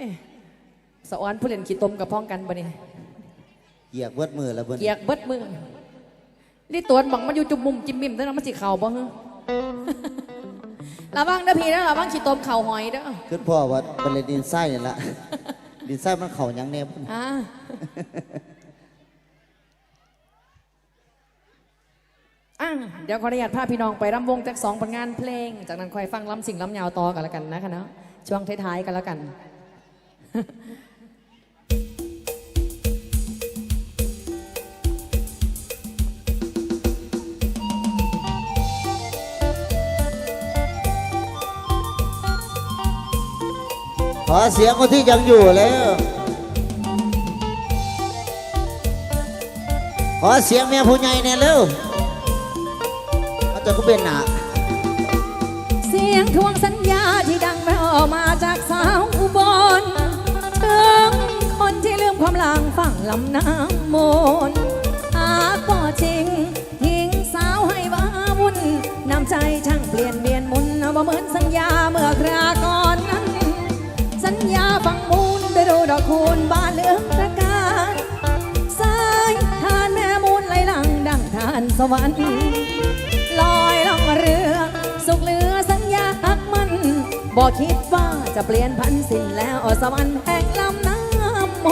ยสะออนผู้เล่นขี้ตมกับพ้องกันบ่นี่เหยียกเวิดมือแล้วเบิ่นเกียกเบิดมือนี่ตัวบังมันอยู่จุ่มมุมจิ้มมิ่มตั้งแต่มันสิเข่าบ่ฮึระวังเด้อพี่เด้อระวังขี้ตมเข่าหอยเด้อคือพ่อว่าเป็นเลยดินไส้นี่ละดินไส้มันเข่าหยังแน่พุ่นอ่าอะเดี๋ยวขออนุญาตพาพี่น้องไปรำวงจากสองผลงานเพลง จากนั้นค่อยฟังลำสิ่งลำยาวต่อกันแล้วกันนะคะเนาะช่วงท้ายๆกันแล้วกัน ขอเสียงคนที่ยังอยู่แล้ว ขอเสียงเมียผู้ใหญ่เนี่ยเร็วเอาจะก็เป็นหนาเสียงทวงสัญญาที่ดังแว่วมาจากสาวอุบล ถึงคนที่ลืมความหลังฝั่งลำน้ำมนหากบ่จริงทิ้งสาวให้ว้าวุ่นน้ำใจช่างเปลี่ยนเวียนมุนบ่เหมือนสัญญาเมื่อคราก่อนนั้น สัญญาฟังมูลได้ดูดอกคูณบานเหลืองประกาศสายทานแม่มูลไหลหลังดังทานสวรรค์ บอกคิดว่าจะเปลี่ยนพันสิ้นแล้วสวรรค์แห่งลำน้ำโม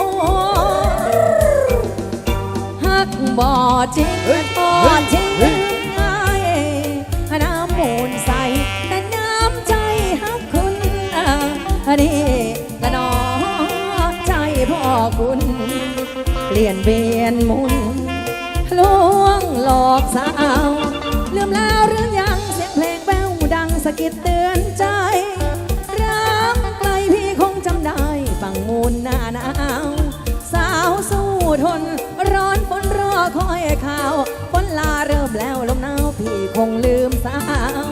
หักบ่จริงบ่จริงไอ้น้ำมูลใสแต่น้ำใจหักคุณอันนี้ละนอใจพ่อคุณ เปลี่ยนเวียนหมุนลวงหลอกสาวลืมแล้วหรือยังเสียงเพลงแป้วดังสะกิดเตือนใจ ทน ร้อนฝนรอคอยข่าวฝนลาเริ่มแล้วลมหนาวพี่คงลืมสาว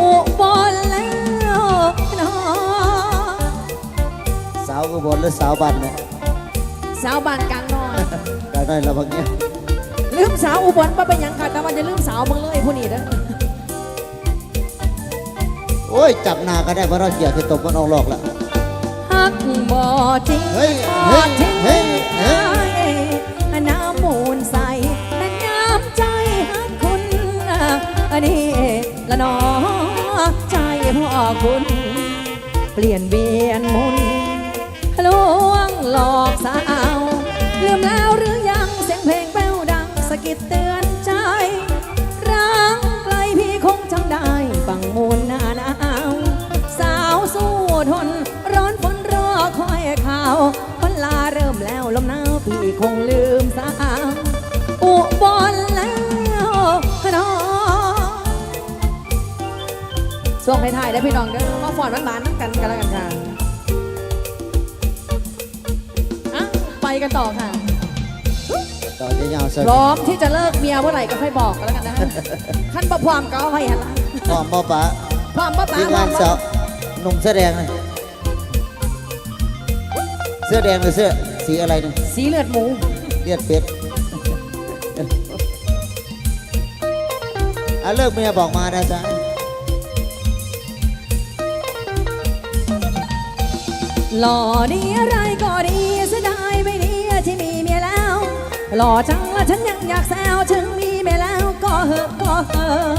อุบลแล้วเนาะสาวอุบลหรือสาวบ้านเนี่ยสาวบ้านกลางน้อยได้ได้แล้วบางเนี้ยลืมสาวอุบลมาเป็นหยังค่ะแต่ว่าจะลืมสาวมึงเลยผู้นี้เด้อโอ้ยจับหนาก็ได้เพราะเราเกียร์ที่ตบมันออกหลอกแล้วฮั กบ่จริงเฮ้ยบ่จริงเฮ้ยเฮ้ยน้ำมูลใสแต่น้ำใจฮักคุณอันนี้ละนอใจพ่อคุณ เปลี่ยนเวียนหมุน พี่คงลืมสาวอุบลแล้วเนาะช่วงท้ายๆได้อพี่น้องเด้อมาฟอนบ้านๆน้ำกันกันแล้วกันค่ะอะไปกันต่อค่ะต่อจะยาวๆสักพร้อมที่จะเลิกเมียเมื่อไหร่ก็ค่อยบอกกันแล้วกันนะขั้นประพร้อมก็เอาให้หันหลังพร้อมบ่ปะพร้อมป้าป๋าทีมพร้งาอนมสาบ่วหนุ่มเสื้อแดงเลยเสื้อแดงหรือเสื้อ สีอะไรเนี่ยสีเลือดหมู เลียดเป็ดอะเลิกเมียบอกมานะจ๊ะหล่อดีอะไรก็ดีเสียดายไม่ดีที่มีเมียแล้ว หล่อจังและฉันยังอยากแซวถึงมีเมียแล้วก็เหอะก็เหอะ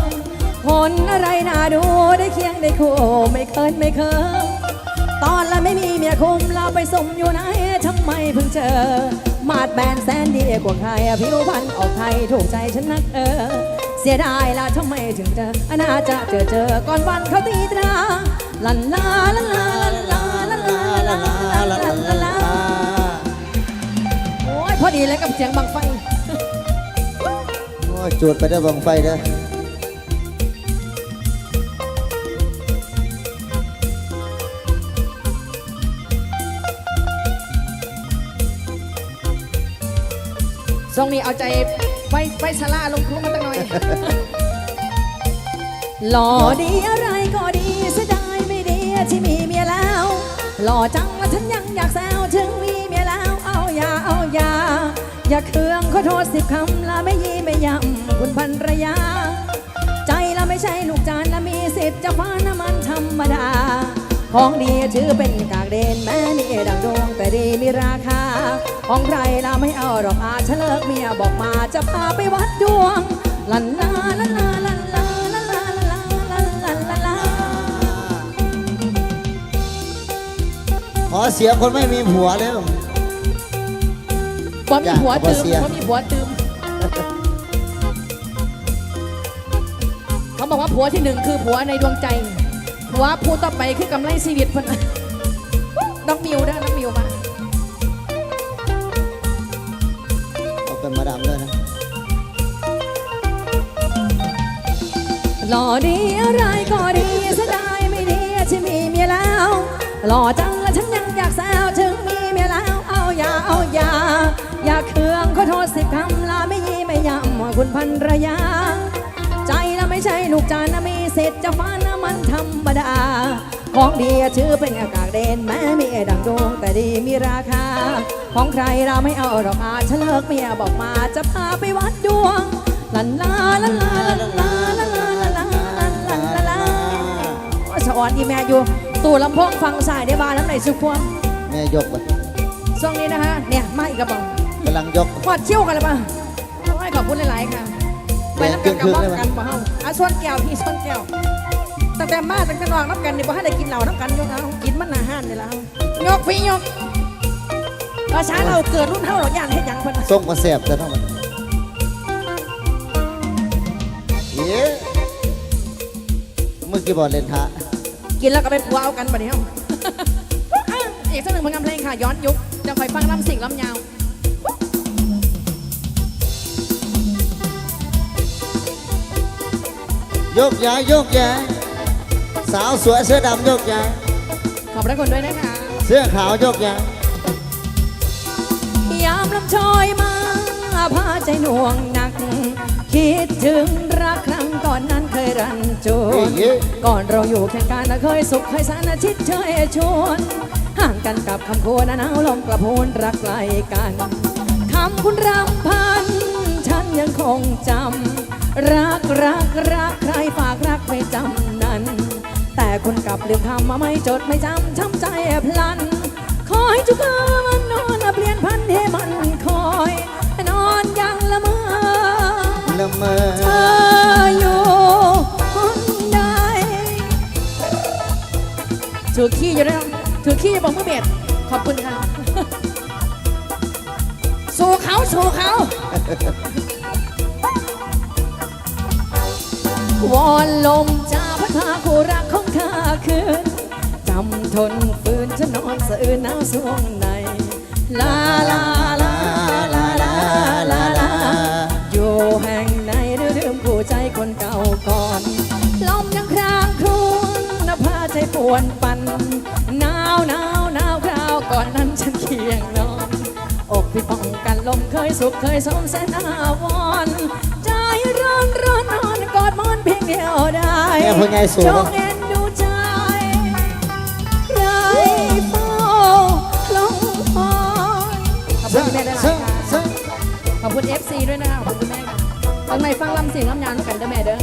คนอะไรน่าดูได้เคียงได้คู่ไม่เคินไม่เคินตอนละไม่มีเมี ยคุมเราไปสมอยู่ไหนทำไมเพิ่งเจอ มาดแบนแสนดีกว่าใครผิวพรรณออกไทยถูกใจฉันนักเออ เสียดายละทำไมถึงเจออนาจะเจอเจอก่อนวันเขาตีตราลันลาลันลาลันลาลันลาลันลาลันลาลันลาโอ้ยพอดีเลยกับเสียงบังไฟโอ้ยจูดไปได้บังไฟเด้ อทรงนี้เอาใจไฟไฟสลาลงคลุ้มาตั้งหน่อย หล่อดีอะไรก็ดีเสียดายไม่ดีที่มีเมียแล้ว หล่อจังและฉันยังอยากแซวถึงมีเมียแล้วเอาอย่าเอาอย่าอย่าเคืองขอโทษสิบคำละไม่ยีไม่ยำคุณพันรยา ใจละไม่ใช่ลูกจานละมีสิทธิ์จะฟ้าน้ำมันธรรมดา ของดีถือเป็นกา เดนแม่นี่ดังดวงแต่ดีมีราคา ของใครล่ะไม่เอาหรอกอาฉันเลิกเมียบอกมาจะพาไปวัดดวงลันลาลันลาลันลาลันลาลันลาลันลาลันลาขอเสียคนไม่มีผัวเลยบ่มีผัวตืมบ่มีผัวตืมเขาบอกว่าผัวที่หนึ่งคือผัวในดวงใจผัวผู้ต่อไปคือกำไรชีวิตเพิ่น น้องมิวเด้อน้องมิวมาเอาเป็นมาดามด้วยนะหล่อดีอะไรก็ดีเสียดายไม่ดีที่มีเมียแล้วหล่อจังและฉันยังอยากแซวถึงมีเมียแล้วเอาอย่าเอาอย่าอย่าเคืองขอโทษสิบคำลาไม่ยีไม่ยำว่าคุณพันรยา ใจละไม่ใช่ลูกจานนะมีสิทธิ์จะฟันนะมันธรรมดา ของดีชื่อเป็นอากาศเด่นแม้มีดังดวงแต่ดีมีราคา ของใครเราไม่เอาหรอกอาฉันเลิกเมียบอกมาจะพาไปวัดดวงลันลาลันลาลันลาลันลาลันลาลันลาลันลาสะออนอีแม่อยู่ตู่ลำโพงฟังสายได้บานน้ำไหนสุขวมแม่ยกไปช่วงนี้นะฮะเนี่ยมาอีกกระบอกกำลังยกขวดเชี่ยวกันเลยป่ะโอ้ขอบคุณหลายๆค่ะไปน้ำกันกับบ้องกันบ่เฮาอะส่วนแก้วพี่ส่วนแก้ว ตั้งแต่มาตั้งแต่นอนน้ำกันนี่บ่ให้ได้กินเหล้าน้ำกันยกเอากินมันอาหารนี่แล้วยกพี่ยกภาษาเราเกิดรุ่นเฮาเราย่านเฮ็ดหยังเพิ่นน่ะส่งมาแสบแต่ทั้งหมดเย้เมื่อกี้บอกเล่นท้ากินแล้วก็ไปปัวเอากันบัดนี้เฮาอะอีกสักหนึ่งผลงานเพลงค่ะ ย้อนยุคจะคอยฟังลำสิ่งลำยาวยกย้ายยกย้าย สาวสวยเสื้อดำยกย้ายขอบพระคุณด้วยนะคะ เสื้อขาวยกย้ายยามลำชอยมาพาใจหน่วงหนัก คิดถึงรักครั้งก่อนนั้นเคยรันจวเย้นเย้ก่อนเราอยู่แข่งกันน่ะเคยสุขเคยสันอาทิตย์เชยชวนห่างกันกับคำพูดนะหนาวลมกระพูนรักไกลกันคำคุณรำพันฉันยังคงจำรักรักรักใครฝา คุณกลับลืมคำมาไม่จดไม่จำช้ำใจพลันคอยจุกมันนอนเปลี่ยนพันให้มันคอย นอนยังละเมอละเมอเธออยู่คนใดถือขี้อยู่ด้วถือขี้บอกมือเบียดขอบคุณค่ะสู่เขาสู่เขาวอนลม พาคู่รักของข้าคืนจำทนฝืนจะนอนสะอื้นหนาวสวงในลาลาลาลาลาลาลาอยู่แห่งไหนหรือลืมผู้ใจคนเก่าก่อน ลมยังครางครวนนภาใจปวนปันหนาวหนาวหนาวคราวก่อนนั้นฉันเคียงนอนอกพี่ป้องกันลมเคยสุขเคยสมแสนอาวร เพียงเดียวได้แม่พ่อใหญ่สูง จงเอ็นดูใจใครเฝ้าลงคอยขอบคุณแม่ได้หลายเสื้อค่ะเสื้อขอบคุณ FC ด้วยนะคะขอบคุณแม่ค่ะตอนไหนฟังลำเสียงลำยาวด้วยกันเด้อแม่เด้อ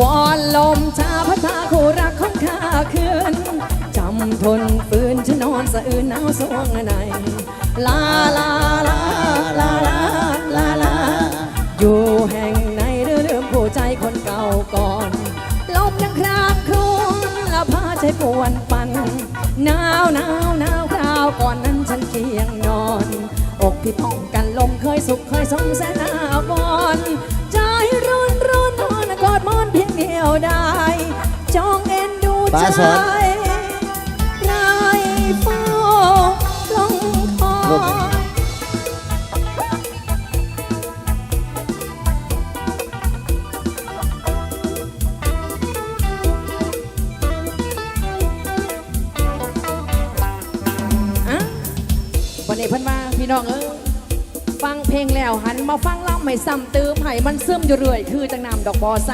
วอนลมชาพัดพาคู่รักของข้าคืนจำทนฝืนฉันนอนสะอื้นหนาวสวงในลาลา พาใจปวนปันหนาวหนาวหนาวคราวก่อนนั้นฉันเคียงนอน อกพี่ป้องกันลมเคยสุขเคยสมแสนอาวรณ์ใจร้อนร้อนนอนกอดหมอนเพียงเดียวได้ จองเอ็นดูปใจลาสอนไรเฝ้าลงคอ นนี้เพันมาพี่น้องเอ้ยฟังเพลงแล้วหันมาฟังล่ำให้ซ้ำเติมให้มันซึมอยู่เรื่อย คือจังนำดอกบอไซ